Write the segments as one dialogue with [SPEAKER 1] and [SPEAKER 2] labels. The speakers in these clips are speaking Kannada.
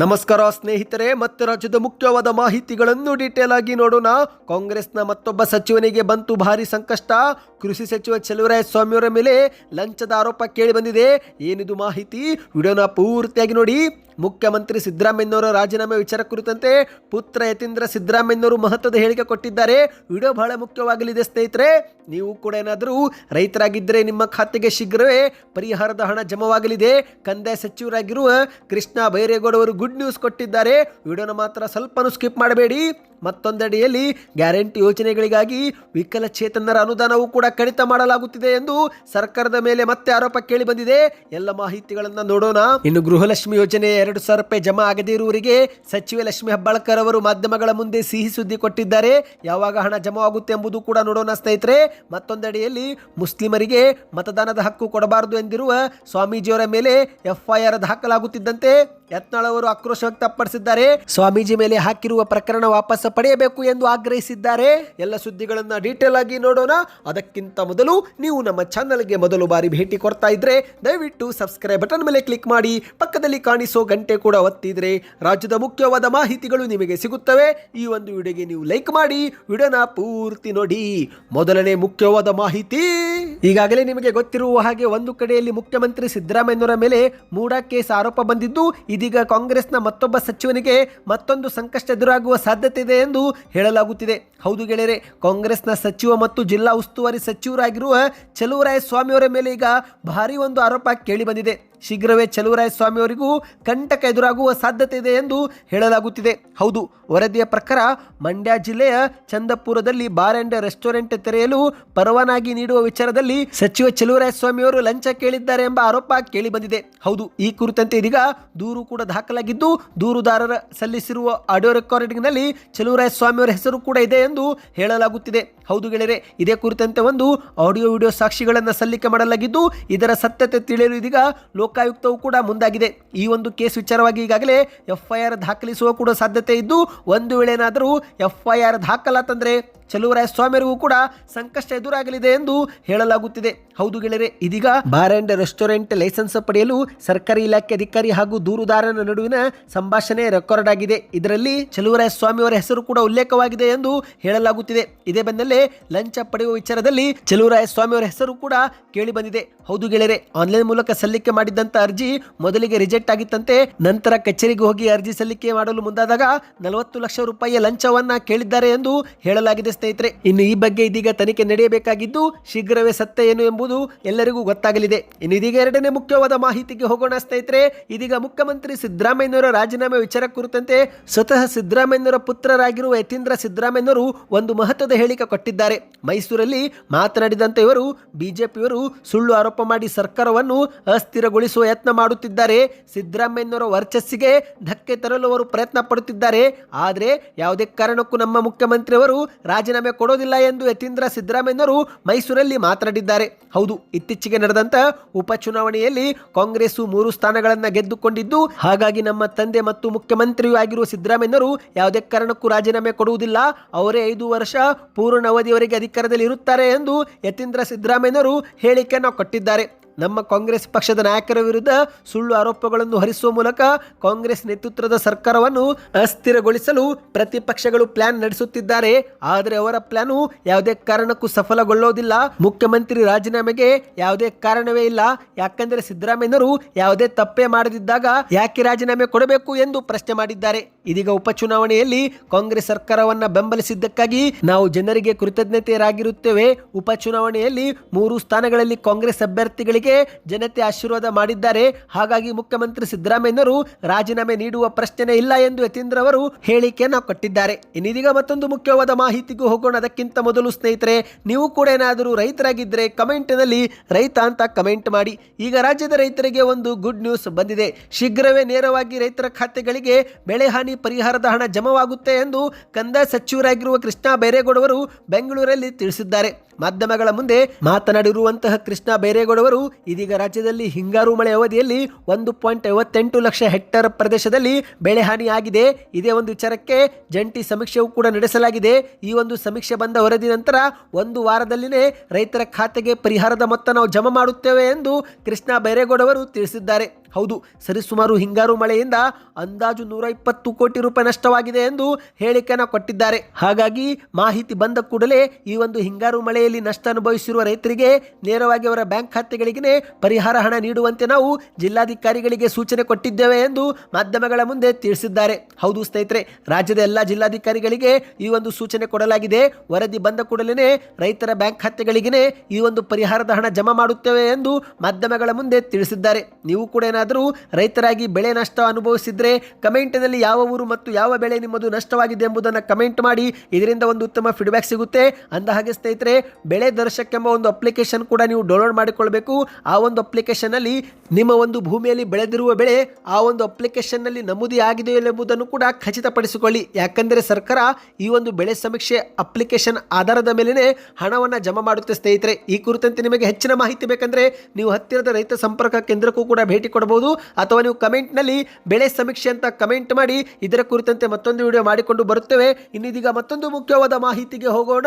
[SPEAKER 1] ನಮಸ್ಕಾರ ಸ್ನೇಹಿತರೆ, ಮತ್ತೆ ರಾಜ್ಯದ ಮುಖ್ಯವಾದ ಮಾಹಿತಿಗಳನ್ನು ಡೀಟೇಲ್ ಆಗಿ ನೋಡೋಣ. ಕಾಂಗ್ರೆಸ್ನ ಮತ್ತೊಬ್ಬ ಸಚಿವನಿಗೆ ಬಂತು ಭಾರಿ ಸಂಕಷ್ಟ. ಕೃಷಿ ಸಚಿವ ಚೆಲುವರಾಯ ಸ್ವಾಮಿಯವರ ಮೇಲೆ ಲಂಚದ ಆರೋಪ ಕೇಳಿ ಬಂದಿದೆ. ಏನಿದು ಮಾಹಿತಿ? ವಿಡಿಯೋನ ಪೂರ್ತಿಯಾಗಿ ನೋಡಿ. ಮುಖ್ಯಮಂತ್ರಿ ಸಿದ್ದರಾಮಯ್ಯನವರ ರಾಜೀನಾಮೆ ವಿಚಾರ ಕುರಿತಂತೆ ಪುತ್ರ ಯತೀಂದ್ರ ಸಿದ್ದರಾಮಯ್ಯನವರು ಮಹತ್ವದ ಹೇಳಿಕೆ ಕೊಟ್ಟಿದ್ದಾರೆ. ವಿಡಿಯೋ ಬಹಳ ಮುಖ್ಯವಾಗಲಿದೆ ಸ್ನೇಹಿತರೆ. ನೀವು ಕೂಡ ಏನಾದರೂ ರೈತರಾಗಿದ್ದರೆ ನಿಮ್ಮ ಖಾತೆಗೆ ಶೀಘ್ರವೇ ಪರಿಹಾರದ ಹಣ ಜಮವಾಗಲಿದೆ. ಕಂದಾಯ ಸಚಿವರಾಗಿರುವ ಕೃಷ್ಣ ಬೈರೇಗೌಡ ಅವರು ಗುಡ್ ನ್ಯೂಸ್ ಕೊಟ್ಟಿದ್ದಾರೆ. ವಿಡಿಯೋನ ಮಾತ್ರ ಸ್ವಲ್ಪನೂ ಸ್ಕಿಪ್ ಮಾಡಬೇಡಿ. ಮತ್ತೊಂದಡಿಯಲ್ಲಿ ಗ್ಯಾರಂಟಿ ಯೋಜನೆಗಳಿಗಾಗಿ ವಿಕಲಚೇತನರ ಅನುದಾನವೂ ಕೂಡ ಕಡಿತ ಮಾಡಲಾಗುತ್ತಿದೆ ಎಂದು ಸರ್ಕಾರದ ಮೇಲೆ ಮತ್ತೆ ಆರೋಪ ಕೇಳಿ ಬಂದಿದೆ. ಎಲ್ಲ ಮಾಹಿತಿಗಳನ್ನ ನೋಡೋಣ. ಇನ್ನು ಗೃಹಲಕ್ಷ್ಮಿ ಯೋಜನೆ ಎರಡು ಸಾವಿರ ರೂಪಾಯಿ ಜಮಾ ಆಗದಿರುವವರಿಗೆ ಸಚಿವೆ ಲಕ್ಷ್ಮಿ ಹೆಬ್ಬಾಳ್ಕರ್ ಅವರು ಮಾಧ್ಯಮಗಳ ಮುಂದೆ ಸಿಹಿ ಸುದ್ದಿ ಕೊಟ್ಟಿದ್ದಾರೆ. ಯಾವಾಗ ಹಣ ಜಮಾವಾಗುತ್ತೆ ಎಂಬುದು ಕೂಡ ನೋಡೋಣ ಸ್ನೇಹಿತರೆ. ಮತ್ತೊಂದೆಡೆಯಲ್ಲಿ ಮುಸ್ಲಿಮರಿಗೆ ಮತದಾನದ ಹಕ್ಕು ಕೊಡಬಾರದು ಎಂದಿರುವ ಸ್ವಾಮೀಜಿಯವರ ಮೇಲೆ ಎಫ್ಐಆರ್ ದಾಖಲಾಗುತ್ತಿದ್ದಂತೆ ಯತ್ನಾಳ್ ಅವರು ಆಕ್ರೋಶ ವ್ಯಕ್ತಪಡಿಸಿದ್ದಾರೆ. ಸ್ವಾಮೀಜಿ ಮೇಲೆ ಹಾಕಿರುವ ಪ್ರಕರಣ ವಾಪಸ್ ಪಡೆಯಬೇಕು ಎಂದು ಆಗ್ರಹಿಸಿದ್ದಾರೆ. ಎಲ್ಲ ಸುದ್ದಿಗಳನ್ನ ಡೀಟೇಲ್ ಆಗಿ ನೋಡೋಣ. ಅದಕ್ಕಿಂತ ಮೊದಲು ನೀವು ನಮ್ಮ ಚಾನಲ್ಗೆ ಮೊದಲು ಬಾರಿ ಭೇಟಿ ಕೊಡ್ತಾ ಇದ್ರೆ ದಯವಿಟ್ಟು ಸಬ್ಸ್ಕ್ರೈಬ್ ಬಟನ್ ಮೇಲೆ ಕ್ಲಿಕ್ ಮಾಡಿ. ಪಕ್ಕದಲ್ಲಿ ಕಾಣಿಸೋ ಗಂಟೆ ಕೂಡ ಒತ್ತಿದ್ರೆ ರಾಜ್ಯದ ಮುಖ್ಯವಾದ ಮಾಹಿತಿಗಳು ನಿಮಗೆ ಸಿಗುತ್ತವೆ. ಈ ಒಂದು ವಿಡಿಯೋಗೆ ನೀವು ಲೈಕ್ ಮಾಡಿ. ವಿಡಿಯೋನ ಪೂರ್ತಿ ನೋಡಿ. ಮೊದಲನೇ ಮುಖ್ಯವಾದ ಮಾಹಿತಿ. ಈಗಾಗಲೇ ನಿಮಗೆ ಗೊತ್ತಿರುವ ಹಾಗೆ ಒಂದು ಕಡೆಯಲ್ಲಿ ಮುಖ್ಯಮಂತ್ರಿ ಸಿದ್ದರಾಮಯ್ಯನವರ ಮೇಲೆ ಮೂಡ ಕೇಸ್ ಆರೋಪ ಬಂದಿದ್ದು, ಇದೀಗ ಕಾಂಗ್ರೆಸ್ನ ಮತ್ತೊಬ್ಬ ಸಚಿವನಿಗೆ ಮತ್ತೊಂದು ಸಂಕಷ್ಟ ಎದುರಾಗುವ ಸಾಧ್ಯತೆ ಇದೆ. ಎಂದು ಹೇಳಲಾಗುತ್ತಿದೆ. ಹೌದು ಗೆಳೆಯರೆ, ಕಾಂಗ್ರೆಸ್ನ ಸಚಿವ ಮತ್ತು ಜಿಲ್ಲಾ ಉಸ್ತುವಾರಿ ಸಚಿವರಾಗಿರುವ ಚಲುವರಾಯ ಸ್ವಾಮಿಯವರ ಮೇಲೆ ಈಗ ಭಾರಿ ಒಂದು ಆರೋಪ ಕೇಳಿ ಬಂದಿದೆ. ಶೀಘ್ರವೇ ಚಲುವರಾಯ ಸ್ವಾಮಿಯವರಿಗೂ ಕಂಟಕ ಎದುರಾಗುವ ಸಾಧ್ಯತೆ ಇದೆ ಎಂದು ಹೇಳಲಾಗುತ್ತಿದೆ. ಹೌದು, ವರದಿಯ ಪ್ರಕಾರ ಮಂಡ್ಯ ಜಿಲ್ಲೆಯ ಚಂದಪುರದಲ್ಲಿ ಬಾರ್ ಅಂಡ್ ರೆಸ್ಟೋರೆಂಟ್ ತೆರೆಯಲು ಪರವಾನಗಿ ನೀಡುವ ವಿಚಾರದಲ್ಲಿ ಸಚಿವ ಚಲುವರಾಯ ಸ್ವಾಮಿಯವರು ಲಂಚ ಕೇಳಿದ್ದಾರೆ ಎಂಬ ಆರೋಪ ಕೇಳಿ ಬಂದಿದೆ ಹೌದು, ಈ ಕುರಿತಂತೆ ಇದೀಗ ದೂರು ಕೂಡ ದಾಖಲಾಗಿದ್ದು, ದೂರುದಾರರ ಸಲ್ಲಿಸಿರುವ ಆಡಿಯೋ ರೆಕಾರ್ಡಿಂಗ್ನಲ್ಲಿ ಚಲುವರಾಯ ಸ್ವಾಮಿಯವರ ಹೆಸರು ಕೂಡ ಇದೆ ಎಂದು ಹೇಳಲಾಗುತ್ತಿದೆ. ಹೌದು ಗೆಳೆಯರೆ, ಇದೇ ಕುರಿತಂತೆ ಒಂದು ಆಡಿಯೋ ವಿಡಿಯೋ ಸಾಕ್ಷಿಗಳನ್ನು ಸಲ್ಲಿಕೆ ಮಾಡಲಾಗಿದ್ದು, ಇದರ ಸತ್ಯತೆ ತಿಳಿಯಲು ಇದೀಗ ಲೋಕಾಯುಕ್ತವು ಕೂಡ ಮುಂದಾಗಿದೆ. ಈ ಒಂದು ಕೇಸ್ ವಿಚಾರವಾಗಿ ಈಗಾಗಲೇ ಎಫ್ಐಆರ್ ದಾಖಲಿಸುವ ಕೂಡ ಸಾಧ್ಯತೆ ಇದ್ದು, ಒಂದು ವೇಳೆ ಏನಾದರೂ ಎಫ್ಐಆರ್ ದಾಖಲಾತಂದ್ರೆ ಚಲುವರಾಯ ಸ್ವಾಮಿಯರಿಗೂ ಕೂಡ ಸಂಕಷ್ಟ ಎದುರಾಗಲಿದೆ ಎಂದು ಹೇಳಲಾಗುತ್ತಿದೆ. ಹೌದು ಗೆಳೆಯರೆ, ಇದೀಗ ಬಾರ್ ಅಂಡ್ ರೆಸ್ಟೋರೆಂಟ್ ಲೈಸೆನ್ಸ್ ಪಡೆಯಲು ಸರ್ಕಾರಿ ಇಲಾಖೆ ಅಧಿಕಾರಿ ಹಾಗೂ ದೂರುದಾರನ ನಡುವಿನ ಸಂಭಾಷಣೆ ರೆಕಾರ್ಡ್ ಆಗಿದೆ. ಇದರಲ್ಲಿ ಚಲುವರಾಯ ಸ್ವಾಮಿಯವರ ಹೆಸರು ಕೂಡ ಉಲ್ಲೇಖವಾಗಿದೆ ಎಂದು ಹೇಳಲಾಗುತ್ತಿದೆ. ಇದೇ ಬೆನ್ನಲ್ಲೇ ಲಂಚ ಪಡೆಯುವ ವಿಚಾರದಲ್ಲಿ ಚಲುವರಾಯ ಸ್ವಾಮಿಯವರ ಹೆಸರು ಕೂಡ ಕೇಳಿ ಬಂದಿದೆ. ಹೌದು ಗೆಳೆಯರೆ, ಆನ್ಲೈನ್ ಮೂಲಕ ಸಲ್ಲಿಕೆ ಮಾಡಿದಂತ ಅರ್ಜಿ ಮೊದಲಿಗೆ ರಿಜೆಕ್ಟ್ ಆಗಿತ್ತಂತೆ, ನಂತರ ಕಚೇರಿಗೆ ಹೋಗಿ ಅರ್ಜಿ ಸಲ್ಲಿಕೆ ಮಾಡಲು ಮುಂದಾದಾಗ ನಲವತ್ತು ಲಕ್ಷ ರೂಪಾಯಿಯ ಲಂಚವನ್ನ ಕೇಳಿದ್ದಾರೆ ಎಂದು ಹೇಳಲಾಗಿದೆ. ಸ್ನೇಹಿತರೆ, ಇನ್ನು ಈ ಬಗ್ಗೆ ಇದೀಗ ತನಿಖೆ ನಡೆಯಬೇಕಾಗಿದ್ದು ಶೀಘ್ರವೇ ಸತ್ಯ ಏನು ಎಂಬುದು ಎಲ್ಲರಿಗೂ ಗೊತ್ತಾಗಲಿದೆ. ಇನ್ನು ಇದೀಗ ಎರಡನೇ ಮುಖ್ಯವಾದ ಮಾಹಿತಿಗೆ ಹೋಗೋಣ ಸ್ನೇಹಿತರೆ. ಇದೀಗ ಮುಖ್ಯಮಂತ್ರಿ ಸಿದ್ದರಾಮಯ್ಯನವರ ರಾಜೀನಾಮೆ ವಿಚಾರ ಕುರಿತಂತೆ ಸ್ವತಃ ಸಿದ್ದರಾಮಯ್ಯನವರ ಪುತ್ರರಾಗಿರುವ ಯತೀಂದ್ರ ಸಿದ್ದರಾಮಯ್ಯನವರು ಒಂದು ಮಹತ್ವದ ಹೇಳಿಕೆ ಕೊಟ್ಟಿದ್ದಾರೆ. ಮೈಸೂರಲ್ಲಿ ಮಾತನಾಡಿದಂತೆ ಇವರು ಬಿಜೆಪಿಯವರು ಸುಳ್ಳು ಆರೋಪ ಮಾಡಿ ಸರ್ಕಾರವನ್ನು ಅಸ್ಥಿರಗೊಳಿಸುವ ಯತ್ನ ಮಾಡುತ್ತಿದ್ದಾರೆ. ಸಿದ್ದರಾಮಯ್ಯನವರ ವರ್ಚಸ್ಸಿಗೆ ಧಕ್ಕೆ ತರಲು ಅವರು ಪ್ರಯತ್ನ ಪಡುತ್ತಿದ್ದಾರೆ. ಆದರೆ ಯಾವುದೇ ಕಾರಣಕ್ಕೂ ನಮ್ಮ ಮುಖ್ಯಮಂತ್ರಿಯವರು ರಾಜೀನಾಮೆ ಕೊಡೋದಿಲ್ಲ ಎಂದು ಯತೀಂದ್ರ ಸಿದ್ದರಾಮಯ್ಯನವರು ಮೈಸೂರಲ್ಲಿ ಮಾತನಾಡಿದ್ದಾರೆ. ಹೌದು, ಇತ್ತೀಚೆಗೆ ನಡೆದಂತ ಉಪಚುನಾವಣೆಯಲ್ಲಿ ಕಾಂಗ್ರೆಸ್ ಮೂರು ಸ್ಥಾನಗಳನ್ನು ಗೆದ್ದುಕೊಂಡಿದ್ದು, ಹಾಗಾಗಿ ನಮ್ಮ ತಂದೆ ಮತ್ತು ಮುಖ್ಯಮಂತ್ರಿಯೂ ಆಗಿರುವ ಸಿದ್ದರಾಮಯ್ಯನವರು ಯಾವುದೇ ಕಾರಣಕ್ಕೂ ರಾಜೀನಾಮೆ ಕೊಡುವುದಿಲ್ಲ. ಅವರೇ ಐದು ವರ್ಷ ಪೂರ್ಣ ಅವಧಿಯವರೆಗೆ ಅಧಿಕಾರದಲ್ಲಿ ಇರುತ್ತಾರೆ ಎಂದು ಯತೀಂದ್ರ ಸಿದ್ದರಾಮಯ್ಯನವರು ಹೇಳಿಕೆಯನ್ನು ಕೊಟ್ಟಿದ್ದಾರೆ. ನಮ್ಮ ಕಾಂಗ್ರೆಸ್ ಪಕ್ಷದ ನಾಯಕರ ವಿರುದ್ಧ ಸುಳ್ಳು ಆರೋಪಗಳನ್ನು ಹರಿಸುವ ಮೂಲಕ ಕಾಂಗ್ರೆಸ್ ನೇತೃತ್ವದ ಸರ್ಕಾರವನ್ನು ಅಸ್ಥಿರಗೊಳಿಸಲು ಪ್ರತಿಪಕ್ಷಗಳು ಪ್ಲಾನ್ ನಡೆಸುತ್ತಿದ್ದಾರೆ. ಆದರೆ ಅವರ ಪ್ಲಾನು ಯಾವುದೇ ಕಾರಣಕ್ಕೂ ಸಫಲಗೊಳ್ಳೋದಿಲ್ಲ ಮುಖ್ಯಮಂತ್ರಿ ರಾಜೀನಾಮೆಗೆ ಯಾವುದೇ ಕಾರಣವೇ ಇಲ್ಲ. ಯಾಕಂದರೆ ಸಿದ್ದರಾಮಯ್ಯನವರು ಯಾವುದೇ ತಪ್ಪೇ ಮಾಡದಿದ್ದಾಗ ಯಾಕೆ ರಾಜೀನಾಮೆ ಕೊಡಬೇಕು ಎಂದು ಪ್ರಶ್ನೆ ಮಾಡಿದ್ದಾರೆ. ಇದೀಗ ಉಪಚುನಾವಣೆಯಲ್ಲಿ ಕಾಂಗ್ರೆಸ್ ಸರ್ಕಾರವನ್ನ ಬೆಂಬಲಿಸಿದ್ದಕ್ಕಾಗಿ ನಾವು ಜನರಿಗೆ ಕೃತಜ್ಞತೆಯರಾಗಿರುತ್ತೇವೆ. ಉಪಚುನಾವಣೆಯಲ್ಲಿ ಮೂರು ಸ್ಥಾನಗಳಲ್ಲಿ ಕಾಂಗ್ರೆಸ್ ಅಭ್ಯರ್ಥಿಗಳಿಗೆ ಜನತೆ ಆಶೀರ್ವಾದ ಮಾಡಿದ್ದಾರೆ. ಹಾಗಾಗಿ ಮುಖ್ಯಮಂತ್ರಿ ಸಿದ್ದರಾಮಯ್ಯನವರು ರಾಜೀನಾಮೆ ನೀಡುವ ಪ್ರಶ್ನೆ ಇಲ್ಲ ಎಂದು ಯತೀಂದ್ರ ಅವರು ಹೇಳಿಕೆಯನ್ನು ಕೊಟ್ಟಿದ್ದಾರೆ. ಇನ್ನಿದೀಗ ಮತ್ತೊಂದು ಮುಖ್ಯವಾದ ಮಾಹಿತಿಗೂ ಹೋಗೋಣ. ಅದಕ್ಕಿಂತ ಮೊದಲು ಸ್ನೇಹಿತರೆ, ನೀವು ಕೂಡ ಏನಾದರೂ ರೈತರಾಗಿದ್ದರೆ ಕಮೆಂಟ್ನಲ್ಲಿ ರೈತ ಅಂತ ಕಮೆಂಟ್ ಮಾಡಿ. ಈಗ ರಾಜ್ಯದ ರೈತರಿಗೆ ಒಂದು ಗುಡ್ ನ್ಯೂಸ್ ಬಂದಿದೆ. ಶೀಘ್ರವೇ ನೇರವಾಗಿ ರೈತರ ಖಾತೆಗಳಿಗೆ ಬೆಳೆ ಹಾನಿ ಪರಿಹಾರದ ಹಣ ಜಮವಾಗುತ್ತೆ ಎಂದು ಕಂದಾಯ ಸಚಿವರಾಗಿರುವ ಕೃಷ್ಣ ಬೈರೇಗೌಡವರು ಬೆಂಗಳೂರಲ್ಲಿ ತಿಳಿಸಿದ್ದಾರೆ. ಮಾಧ್ಯಮಗಳ ಮುಂದೆ ಮಾತನಾಡಿರುವಂತಹ ಕೃಷ್ಣ ಬೈರೇಗೌಡವರು ಇದೀಗ ರಾಜ್ಯದಲ್ಲಿ ಹಿಂಗಾರು ಮಳೆ ಅವಧಿಯಲ್ಲಿ ಒಂದು ಪಾಯಿಂಟ್ ಐವತ್ತೆಂಟು ಲಕ್ಷ ಹೆಕ್ಟೇರ್ ಪ್ರದೇಶದಲ್ಲಿ ಬೆಳೆ ಹಾನಿಯಾಗಿದೆ. ಇದೇ ಒಂದು ವಿಚಾರಕ್ಕೆ ಜಂಟಿ ಸಮೀಕ್ಷೆಯೂ ಕೂಡ ನಡೆಸಲಾಗಿದೆ. ಈ ಒಂದು ಸಮೀಕ್ಷೆ ಬಂದ ವರದಿ ನಂತರ ಒಂದು ವಾರದಲ್ಲಿನೇ ರೈತರ ಖಾತೆಗೆ ಪರಿಹಾರದ ಮೊತ್ತ ನಾವು ಜಮಾ ಮಾಡುತ್ತೇವೆ ಎಂದು ಕೃಷ್ಣ ಬೈರೇಗೌಡ ಅವರು ತಿಳಿಸಿದ್ದಾರೆ. ಹೌದು, ಸರಿಸುಮಾರು ಹಿಂಗಾರು ಮಳೆಯಿಂದ ಅಂದಾಜು ನೂರ ಇಪ್ಪತ್ತು ಕೋಟಿ ರೂಪಾಯಿ ನಷ್ಟವಾಗಿದೆ ಎಂದು ಹೇಳಿಕೆಯನ್ನು ಕೊಟ್ಟಿದ್ದಾರೆ. ಹಾಗಾಗಿ ಮಾಹಿತಿ ಬಂದ ಕೂಡಲೇ ಈ ಒಂದು ಹಿಂಗಾರು ಮಳೆಯಲ್ಲಿ ನಷ್ಟ ಅನುಭವಿಸಿರುವ ರೈತರಿಗೆ ನೇರವಾಗಿ ಅವರ ಬ್ಯಾಂಕ್ ಖಾತೆಗಳಿಗೆ ಪರಿಹಾರ ಹಣ ನೀಡುವಂತೆ ನಾವು ಜಿಲ್ಲಾಧಿಕಾರಿಗಳಿಗೆ ಸೂಚನೆ ಕೊಟ್ಟಿದ್ದೇವೆ ಎಂದು ಮಾಧ್ಯಮಗಳ ಮುಂದೆ ತಿಳಿಸಿದ್ದಾರೆ. ಹೌದು ಸ್ನೇಹಿತರೆ, ರಾಜ್ಯದ ಎಲ್ಲ ಜಿಲ್ಲಾಧಿಕಾರಿಗಳಿಗೆ ಈ ಒಂದು ಸೂಚನೆ ಕೊಡಲಾಗಿದೆ. ವರದಿ ಬಂದ ಕೂಡಲೇ ರೈತರ ಬ್ಯಾಂಕ್ ಖಾತೆಗಳಿಗೆ ಈ ಒಂದು ಪರಿಹಾರದ ಹಣ ಜಮಾ ಮಾಡುತ್ತೇವೆ ಎಂದು ಮಾಧ್ಯಮಗಳ ಮುಂದೆ ತಿಳಿಸಿದ್ದಾರೆ. ನೀವು ಕೂಡ ಏನಾದರೂ ರೈತರಾಗಿ ಬೆಳೆ ನಷ್ಟ ಅನುಭವಿಸಿದರೆ ಕಮೆಂಟ್ನಲ್ಲಿ ಯಾವ ಊರು ಮತ್ತು ಯಾವ ಬೆಳೆ ನಿಮ್ಮದು ನಷ್ಟವಾಗಿದೆ ಎಂಬುದನ್ನು ಕಮೆಂಟ್ ಮಾಡಿ. ಇದರಿಂದ ಒಂದು ಉತ್ತಮ ಫೀಡ್ಬ್ಯಾಕ್ ಸಿಗುತ್ತೆ. ಅಂದ ಹಾಗೆ ಸ್ನೇಹಿತರೆ, ಬೆಳೆ ದರ್ಶಕ್ ಎಂಬ ಒಂದು ಅಪ್ಲಿಕೇಶನ್ ಕೂಡ ನೀವು ಡೌನ್ಲೋಡ್ ಮಾಡಿಕೊಳ್ಬೇಕು. ಆ ಒಂದು ಅಪ್ಲಿಕೇಶನ್ ಅಲ್ಲಿ ನಿಮ್ಮ ಒಂದು ಭೂಮಿಯಲ್ಲಿ ಬೆಳೆದಿರುವ ಬೆಳೆ ಆ ಒಂದು ಅಪ್ಲಿಕೇಶನ್ನಲ್ಲಿ ನಮೂದಿ ಆಗಿದೆಯೋ ಎಂಬುದನ್ನು ಕೂಡ ಖಚಿತಪಡಿಸಿಕೊಳ್ಳಿ. ಯಾಕಂದರೆ ಸರ್ಕಾರ ಈ ಒಂದು ಬೆಳೆ ಸಮೀಕ್ಷೆ ಅಪ್ಲಿಕೇಶನ್ ಆಧಾರದ ಮೇಲೆ ಹಣವನ್ನು ಜಮಾ ಮಾಡುತ್ತೆ ಸ್ನೇಹಿತರೆ. ಈ ಕುರಿತಂತೆ ನಿಮಗೆ ಹೆಚ್ಚಿನ ಮಾಹಿತಿ ಬೇಕಂದ್ರೆ ನೀವು ಹತ್ತಿರದ ರೈತ ಸಂಪರ್ಕ ಕೇಂದ್ರಕ್ಕೂ ಕೂಡ ಭೇಟಿ ಕೊಡಬಹುದು ಅಥವಾ ನೀವು ಕಮೆಂಟ್ನಲ್ಲಿ ಬೆಳೆ ಸಮೀಕ್ಷೆ ಅಂತ ಕಮೆಂಟ್ ಮಾಡಿ, ಇದರ ಕುರಿತಂತೆ ಮತ್ತೊಂದು ವಿಡಿಯೋ ಮಾಡಿಕೊಂಡು ಬರುತ್ತೇವೆ. ಇನ್ನಿದೀಗ ಮತ್ತೊಂದು ಮುಖ್ಯವಾದ ಮಾಹಿತಿಗೆ ಹೋಗೋಣ.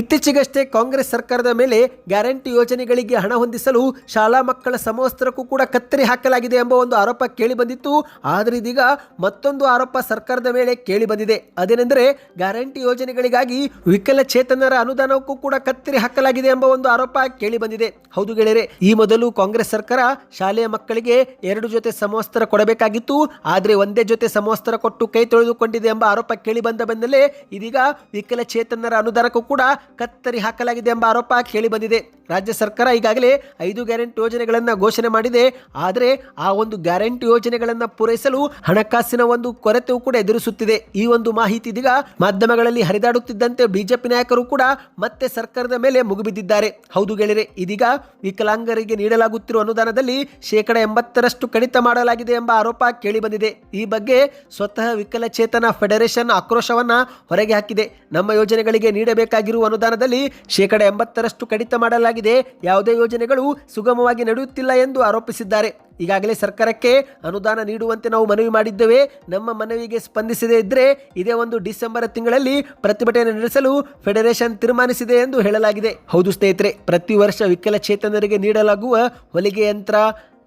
[SPEAKER 1] ಇತ್ತೀಚೆಗಷ್ಟೇ ಕಾಂಗ್ರೆಸ್ ಸರ್ಕಾರದ ಮೇಲೆ ಗ್ಯಾರಂಟಿ ಯೋಜನೆಗಳಿಗೆ ಹಣ ಹೊಂದಿಸಲು ಶಾಲಾ ಮಕ್ಕಳ ಸಮವಸ್ತ್ರಕ್ಕೂ ಕೂಡ ಕತ್ತರಿ ಹಾಕಲಾಗಿದೆ ಎಂಬ ಒಂದು ಆರೋಪ ಕೇಳಿ ಬಂದಿತ್ತು ಆದರೆ ಇದೀಗ ಮತ್ತೊಂದು ಆರೋಪ ಸರ್ಕಾರದ ಮೇಲೆ ಕೇಳಿ ಬಂದಿದೆ ಅದೇನೆಂದರೆ ಗ್ಯಾರಂಟಿ ಯೋಜನೆಗಳಿಗಾಗಿ ವಿಕಲಚೇತನರ ಅನುದಾನಕ್ಕೂ ಕೂಡ ಕತ್ತರಿ ಹಾಕಲಾಗಿದೆ ಎಂಬ ಒಂದು ಆರೋಪ ಕೇಳಿ ಬಂದಿದೆ ಹೌದು ಗೆಳೆಯರೆ, ಈ ಮೊದಲು ಕಾಂಗ್ರೆಸ್ ಸರ್ಕಾರ ಶಾಲೆಯ ಮಕ್ಕಳಿಗೆ ಎರಡು ಜೊತೆ ಸಮವಸ್ತ್ರ ಕೊಡಬೇಕಾಗಿತ್ತು, ಆದರೆ ಒಂದೇ ಜೊತೆ ಸಮವಸ್ತ್ರ ಕೊಟ್ಟು ಕೈ ತೊಳೆದುಕೊಂಡಿದೆ ಎಂಬ ಆರೋಪ ಕೇಳಿ ಬಂದ ಬೆನ್ನಲ್ಲೇ ಇದೀಗ ವಿಕಲಚೇತನರ ಅನುದಾನಕ್ಕೂ ಕೂಡ ಕತ್ತರಿ ಹಾಕಲಾಗಿದೆ ಎಂಬ ಆರೋಪ ಕೇಳಿ ಬಂದಿದೆ. ರಾಜ್ಯ ಸರ್ಕಾರ ಈಗಾಗಲೇ ಐದು ಗ್ಯಾರಂಟಿ ಯೋಜನೆಗಳನ್ನು ಘೋಷಣೆ ಮಾಡಿದೆ. ಆದರೆ ಆ ಒಂದು ಗ್ಯಾರಂಟಿ ಯೋಜನೆಗಳನ್ನು ಪೂರೈಸಲು ಹಣಕಾಸಿನ ಒಂದು ಕೊರತೆಯೂ ಕೂಡ ಎದುರಿಸುತ್ತಿದೆ. ಈ ಒಂದು ಮಾಹಿತಿ ಇದೀಗ ಮಾಧ್ಯಮಗಳಲ್ಲಿ ಹರಿದಾಡುತ್ತಿದ್ದಂತೆ ಬಿಜೆಪಿ ನಾಯಕರು ಕೂಡ ಮತ್ತೆ ಸರ್ಕಾರದ ಮೇಲೆ ಮುಗಿಬಿದ್ದಿದ್ದಾರೆ. ಹೌದು ಗೆಳೆಯರೆ, ಇದೀಗ ವಿಕಲಾಂಗರಿಗೆ ನೀಡಲಾಗುತ್ತಿರುವ ಅನುದಾನದಲ್ಲಿ ಶೇಕಡ ಎಂಬತ್ತರಷ್ಟು ಕಡಿತ ಮಾಡಲಾಗಿದೆ ಎಂಬ ಆರೋಪ ಕೇಳಿಬಂದಿದೆ ಈ ಬಗ್ಗೆ ಸ್ವತಃ ವಿಕಲಚೇತನ ಫೆಡರೇಷನ್ ಆಕ್ರೋಶವನ್ನ ಹೊರಗೆ ಹಾಕಿದೆ. ನಮ್ಮ ಯೋಜನೆಗಳಿಗೆ ನೀಡಬೇಕಾಗಿರುವ ಅನುದಾನದಲ್ಲಿ ಶೇಕಡ ಎಂಬತ್ತರಷ್ಟು ಕಡಿತ ಮಾಡಲಾಗಿದೆ. ಯಾವುದೇ ಯೋಜನೆಗಳು ಸುಗಮವಾಗಿ ನಡೆಯುತ್ತಿಲ್ಲ ಎಂದು ಆರೋಪಿಸಿದ್ದಾರೆ. ಈಗಾಗಲೇ ಸರ್ಕಾರಕ್ಕೆ ಅನುದಾನ ನೀಡುವಂತೆ ನಾವು ಮನವಿ ಮಾಡಿದ್ದೇವೆ. ನಮ್ಮ ಮನವಿಗೆ ಸ್ಪಂದಿಸದೇ ಇದ್ದರೆ ಇದೇ ಒಂದು ಡಿಸೆಂಬರ್ ತಿಂಗಳಲ್ಲಿ ಪ್ರತಿಭಟನೆ ನಡೆಸಲು ಫೆಡರೇಷನ್ ತೀರ್ಮಾನಿಸಿದೆ ಎಂದು ಹೇಳಲಾಗಿದೆ. ಹೌದು ಸ್ನೇಹಿತರೆ, ಪ್ರತಿ ವರ್ಷ ವಿಕಲಚೇತನರಿಗೆ ನೀಡಲಾಗುವ ಹೊಲಿಗೆ ಯಂತ್ರ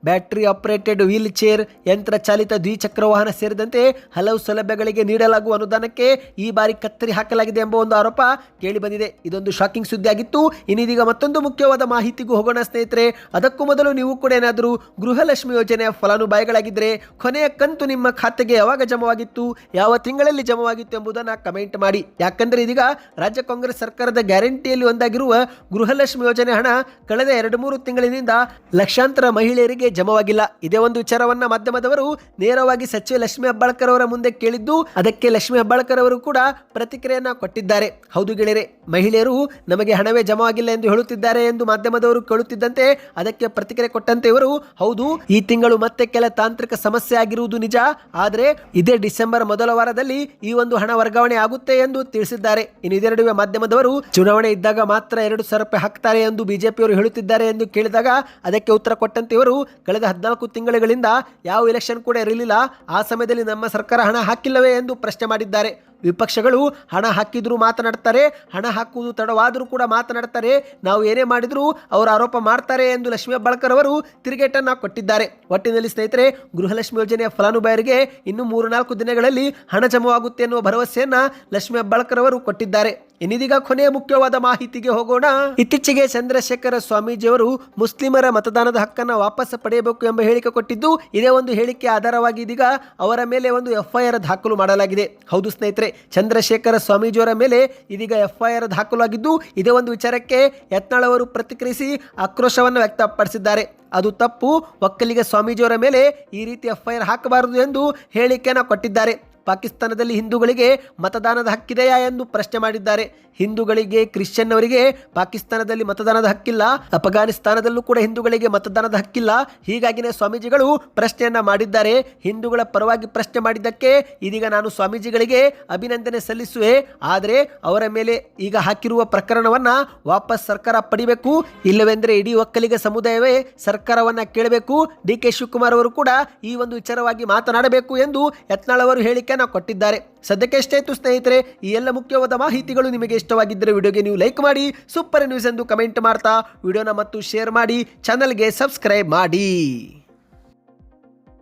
[SPEAKER 1] ಬ್ಯಾಟರಿ ಆಪರೇಟೆಡ್ ವೀಲ್ ಚೇರ್, ಯಂತ್ರ ಚಾಲಿತ ದ್ವಿಚಕ್ರ ವಾಹನ ಸೇರಿದಂತೆ ಹಲವು ಸೌಲಭ್ಯಗಳಿಗೆ ನೀಡಲಾಗುವ ಅನುದಾನಕ್ಕೆ ಈ ಬಾರಿ ಕತ್ತರಿ ಹಾಕಲಾಗಿದೆ ಎಂಬ ಒಂದು ಆರೋಪ ಕೇಳಿಬಂದಿದೆ ಇದೊಂದು ಶಾಕಿಂಗ್ ಸುದ್ದಿ ಆಗಿತ್ತು ಇನ್ನಿದೀಗ ಮತ್ತೊಂದು ಮುಖ್ಯವಾದ ಮಾಹಿತಿಗೂ ಹೋಗೋಣ ಸ್ನೇಹಿತರೆ. ಅದಕ್ಕೂ ಮೊದಲು ನೀವು ಕೂಡ ಏನಾದರೂ ಗೃಹಲಕ್ಷ್ಮಿ ಯೋಜನೆಯ ಫಲಾನುಭವಿಗಳಾಗಿದ್ದರೆ ಕೊನೆಯ ಕಂತು ನಿಮ್ಮ ಖಾತೆಗೆ ಯಾವಾಗ ಜಮವಾಗಿತ್ತು, ಯಾವ ತಿಂಗಳಲ್ಲಿ ಜಮವಾಗಿತ್ತು ಎಂಬುದನ್ನು ಕಮೆಂಟ್ ಮಾಡಿ. ಯಾಕಂದರೆ ಇದೀಗ ರಾಜ್ಯ ಕಾಂಗ್ರೆಸ್ ಸರ್ಕಾರದ ಗ್ಯಾರಂಟಿಯಲ್ಲಿ ಒಂದಾಗಿರುವ ಗೃಹಲಕ್ಷ್ಮಿ ಯೋಜನೆ ಹಣ ಕಳೆದ ಎರಡು ಮೂರು ತಿಂಗಳಿನಿಂದ ಲಕ್ಷಾಂತರ ಮಹಿಳೆಯರಿಗೆ ಜಮವಾಗಿಲ್ಲ. ಇದೇ ಒಂದು ವಿಚಾರವನ್ನ ಮಾಧ್ಯಮದವರು ನೇರವಾಗಿ ಸಚಿವ ಲಕ್ಷ್ಮಿ ಹೆಬ್ಬಾಳ್ಕರ್ ಅವರ ಮುಂದೆ ಕೇಳಿದ್ದು, ಅದಕ್ಕೆ ಲಕ್ಷ್ಮಿ ಹೆಬ್ಬಾಳ್ಕರ್ ಅವರು ಕೂಡ ಪ್ರತಿಕ್ರಿಯೆಯನ್ನ ಕೊಟ್ಟಿದ್ದಾರೆ. ಹೌದು ಗೆಳೆಯರೆ, ಮಹಿಳೆಯರು ನಮಗೆ ಹಣವೇ ಜಮವಾಗಿಲ್ಲ ಎಂದು ಹೇಳುತ್ತಿದ್ದಾರೆ ಎಂದು ಮಾಧ್ಯಮದವರು ಕೇಳುತ್ತಿದ್ದಂತೆ, ಅದಕ್ಕೆ ಪ್ರತಿಕ್ರಿಯೆ ಕೊಟ್ಟಂತೆ ಇವರು, ಹೌದು, ಈ ತಿಂಗಳು ಮತ್ತೆ ಕೆಲ ತಾಂತ್ರಿಕ ಸಮಸ್ಯೆ ಆಗಿರುವುದು ನಿಜ, ಆದರೆ ಇದೇ ಡಿಸೆಂಬರ್ ಮೊದಲ ವಾರದಲ್ಲಿ ಈ ಒಂದು ಹಣ ವರ್ಗಾವಣೆ ಆಗುತ್ತೆ ಎಂದು ತಿಳಿಸಿದ್ದಾರೆ. ಇನ್ನು ಇದೇ ನಡುವೆ ಮಾಧ್ಯಮದವರು, ಚುನಾವಣೆ ಇದ್ದಾಗ ಮಾತ್ರ ಎರಡು ಸಾವಿರ ರೂಪಾಯಿ ಹಾಕ್ತಾರೆ ಎಂದು ಬಿಜೆಪಿಯವರು ಹೇಳುತ್ತಿದ್ದಾರೆ ಎಂದು ಕೇಳಿದಾಗ, ಅದಕ್ಕೆ ಉತ್ತರ ಕೊಟ್ಟಂತೆ ಇವರು ಕಳೆದ ಹದಿನಾಲ್ಕು ತಿಂಗಳುಗಳಿಂದ ಯಾವ ಎಲೆಕ್ಷನ್ ಕೂಡ ಇರಲಿಲ್ಲ. ಆ ಸಮಯದಲ್ಲಿ ನಮ್ಮ ಸರ್ಕಾರ ಹಣ ಹಾಕಿಲ್ಲವೇ ಎಂದು ಪ್ರಶ್ನೆ ಮಾಡಿದ್ದಾರೆ. ವಿಪಕ್ಷಗಳು ಹಣ ಹಾಕಿದರೂ ಮಾತನಾಡ್ತಾರೆ, ಹಣ ಹಾಕುವುದು ತಡವಾದರೂ ಕೂಡ ಮಾತನಾಡ್ತಾರೆ. ನಾವು ಏನೇ ಮಾಡಿದರೂ ಅವರು ಆರೋಪ ಮಾಡ್ತಾರೆ ಎಂದು ಲಕ್ಷ್ಮೀ ಹೆಬ್ಬಾಳ್ಕರ್ ಅವರು ತಿರುಗೇಟನ್ನು ಕೊಟ್ಟಿದ್ದಾರೆ. ಒಟ್ಟಿನಲ್ಲಿ ಸ್ನೇಹಿತರೆ, ಗೃಹಲಕ್ಷ್ಮಿ ಯೋಜನೆಯ ಫಲಾನುಭವಿಯರಿಗೆ ಇನ್ನು ಮೂರು ನಾಲ್ಕು ದಿನಗಳಲ್ಲಿ ಹಣ ಜಮವಾಗುತ್ತೆ ಎನ್ನುವ ಭರವಸೆಯನ್ನು ಲಕ್ಷ್ಮೀ ಹೆಬ್ಬಾಳ್ಕರ್ ಅವರು ಕೊಟ್ಟಿದ್ದಾರೆ. ಇನ್ನಿದೀಗ ಕೊನೆಯ ಮುಖ್ಯವಾದ ಮಾಹಿತಿಗೆ ಹೋಗೋಣ. ಇತ್ತೀಚೆಗೆ ಚಂದ್ರಶೇಖರ ಸ್ವಾಮೀಜಿಯವರು ಮುಸ್ಲಿಮರ ಮತದಾನದ ಹಕ್ಕನ್ನು ವಾಪಸ್ ಪಡೆಯಬೇಕು ಎಂಬ ಹೇಳಿಕೆ ಕೊಟ್ಟಿದ್ದು, ಇದೇ ಒಂದು ಹೇಳಿಕೆ ಆಧಾರವಾಗಿ ಇದೀಗ ಅವರ ಮೇಲೆ ಒಂದು ಎಫ್ಐಆರ್ ದಾಖಲು ಮಾಡಲಾಗಿದೆ. ಹೌದು ಸ್ನೇಹಿತರೆ, ಚಂದ್ರಶೇಖರ ಸ್ವಾಮೀಜಿಯವರ ಮೇಲೆ ಇದೀಗ ಎಫ್ಐಆರ್ ದಾಖಲಾಗಿದ್ದು, ಇದೇ ಒಂದು ವಿಚಾರಕ್ಕೆ ಯತ್ನಾಳ್ ಅವರು ಪ್ರತಿಕ್ರಿಯಿಸಿ ಆಕ್ರೋಶವನ್ನು ವ್ಯಕ್ತಪಡಿಸಿದ್ದಾರೆ. ಅದು ತಪ್ಪು, ಒಕ್ಕಲಿಗ ಸ್ವಾಮೀಜಿಯವರ ಮೇಲೆ ಈ ರೀತಿ ಎಫ್ಐಆರ್ ಹಾಕಬಾರದು ಎಂದು ಹೇಳಿಕೆಯನ್ನು ಕೊಟ್ಟಿದ್ದಾರೆ. ಪಾಕಿಸ್ತಾನದಲ್ಲಿ ಹಿಂದೂಗಳಿಗೆ ಮತದಾನದ ಹಕ್ಕಿದೆಯಾ ಎಂದು ಪ್ರಶ್ನೆ ಮಾಡಿದ್ದಾರೆ. ಹಿಂದೂಗಳಿಗೆ ಕ್ರಿಶ್ಚಿಯನ್ ಅವರಿಗೆ ಪಾಕಿಸ್ತಾನದಲ್ಲಿ ಮತದಾನದ ಹಕ್ಕಿಲ್ಲ. ಅಫಘಾನಿಸ್ತಾನದಲ್ಲೂ ಕೂಡ ಹಿಂದೂಗಳಿಗೆ ಮತದಾನದ ಹಕ್ಕಿಲ್ಲ. ಹೀಗಾಗಿನೇ ಸ್ವಾಮೀಜಿಗಳು ಪ್ರಶ್ನೆಯನ್ನ ಮಾಡಿದ್ದಾರೆ. ಹಿಂದೂಗಳ ಪರವಾಗಿ ಪ್ರಶ್ನೆ ಮಾಡಿದ್ದಕ್ಕೆ ಇದೀಗ ನಾನು ಸ್ವಾಮೀಜಿಗಳಿಗೆ ಅಭಿನಂದನೆ ಸಲ್ಲಿಸುವೆ. ಆದರೆ ಅವರ ಮೇಲೆ ಈಗ ಹಾಕಿರುವ ಪ್ರಕರಣವನ್ನ ವಾಪಸ್ ಸರ್ಕಾರ ಪಡಿಬೇಕು. ಇಲ್ಲವೆಂದರೆ ಇಡೀ ಒಕ್ಕಲಿಗ ಸಮುದಾಯವೇ ಸರ್ಕಾರವನ್ನ ಕೇಳಬೇಕು. ಡಿ ಕೆ ಶಿವಕುಮಾರ್ ಅವರು ಕೂಡ ಈ ಒಂದು ವಿಚಾರವಾಗಿ ಮಾತನಾಡಬೇಕು ಎಂದು ಯತ್ನಾಳ್ ಅವರು ಹೇಳಿಕೆಯನ್ನು ಕೊಟ್ಟಿದ್ದಾರೆ. ಸದ್ಯಕ್ಕೆ ಇತ್ತು ಸ್ನೇಹಿತರೆ, ಈ ಎಲ್ಲ ಮುಖ್ಯವಾದ ಮಾಹಿತಿಗಳು ನಿಮಗೆ ಇಷ್ಟವಾಗಿದ್ದರೆ ವಿಡಿಯೋಗೆ ನೀವು ಲೈಕ್ ಮಾಡಿ, ಸೂಪರ್ ನ್ಯೂಸ್ ಎಂದು ಕಮೆಂಟ್ ಮಾಡ್ತಾ, ವಿಡಿಯೋನ ಮತ್ತು ಶೇರ್ ಮಾಡಿ, ಚಾನಲ್ಗೆ ಸಬ್ಸ್ಕ್ರೈಬ್ ಮಾಡಿ.